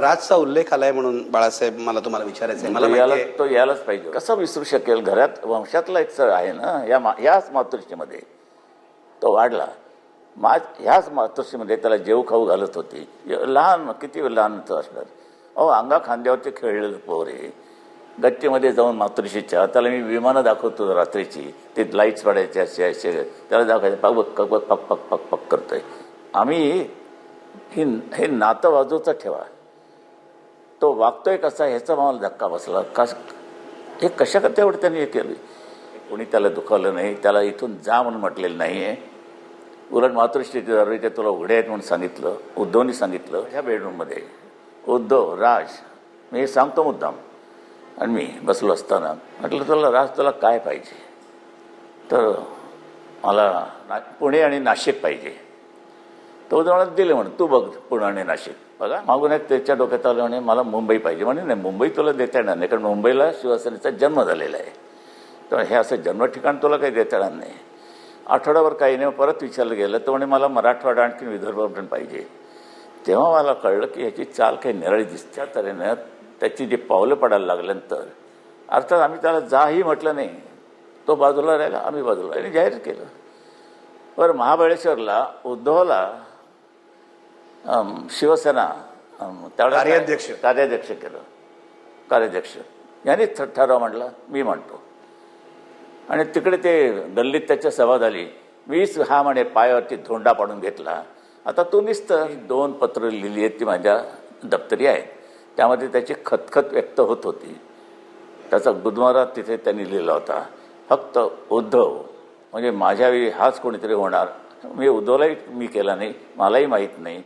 राजचा उल्लेख आलाय म्हणून बाळासाहेब मला तुम्हाला विचारायचं आहे मला तो यायला तो यायलाच पाहिजे कसं विसरू शकेल? घरात वंशातला एक सर आहे ना या मा याच मातृश्रीमध्ये तो वाढला. मा ह्याच मातृश्रीमध्ये त्याला जेव खाऊ घालत होती. लहान किती लहान होतं असणार? अहो अंगा खांद्यावरती खेळलेलं पोर आहे. गच्चीमध्ये जाऊन मातृश्रीच्या त्याला मी विमानं दाखवतो रात्रीची. ते लाईट्स पडायचे असे असे. त्याला दाखवायचे पक पक पक पक पक पक पक करतोय. आम्ही ही हे नातं बाजूचं ठेवा. तो वागतोय कसा ह्याचा मला धक्का बसला. कस हे कशा करता एवढं त्यांनी हे केलं? कोणी त्याला दुखावलं नाही त्याला इथून जा म्हणून म्हटलेलं नाही आहे उलट मातृश्रीचे दरवाजे तुला उघडे आहेत म्हणून सांगितलं उद्धवनी सांगितलं ह्या बेडरूममध्ये उद्धव राज मी हे सांगतो मुद्दाम. आणि मी बसलो असताना म्हटलं तुला राज तुला काय पाहिजे? तर मला ना पुणे आणि नाशिक पाहिजे. तो उदाहरण दिले म्हणून तू बघ पुणे आणि नाशिक. बघा मागून एक त्याच्या डोक्यात आलं म्हणे मला मुंबई पाहिजे. म्हणे नाही मुंबई तुला देता येणार नाही कारण मुंबईला शिवसेनेचा जन्म झालेला आहे. तर हे असं जन्म ठिकाण तुला काही देता येणार नाही. आठवड्यावर काही नाही परत विचारलं गेलं तर म्हणे मला मराठवाडा आणखी विदर्भ पण पाहिजे. तेव्हा मला कळलं की ह्याची चाल काही निराळी दिसत्या तऱ्हेनं त्याची जी पावलं पडायला लागल्यानंतर. अर्थात आम्ही त्याला जाही म्हटलं नाही तो बाजूला राहिला आम्ही बाजूला आणि जाहीर केलं. बरं महाबळेश्वरला उद्धवला शिवसेना कार्याध्यक्ष. कार्याध्यक्ष केलं. कार्याध्यक्ष. यांनी ठराव म्हणला मी म्हणतो. आणि तिकडे ते गल्लीत त्याच्या सभा झाली. मीच हा म्हणे पायावरती धोंडा पाडून घेतला. आता तो निसतं दोन पत्र लिहिली आहेत ती माझ्या दप्तरी आहेत. त्यामध्ये त्याची खतखत व्यक्त होत होती. त्याचा गुदमारा तिथे त्यांनी लिहिला होता. फक्त उद्धव. म्हणजे माझ्यावेळी हाच कोणीतरी होणार. मी उद्धवलाही मी केला नाही. मलाही माहीत नाही.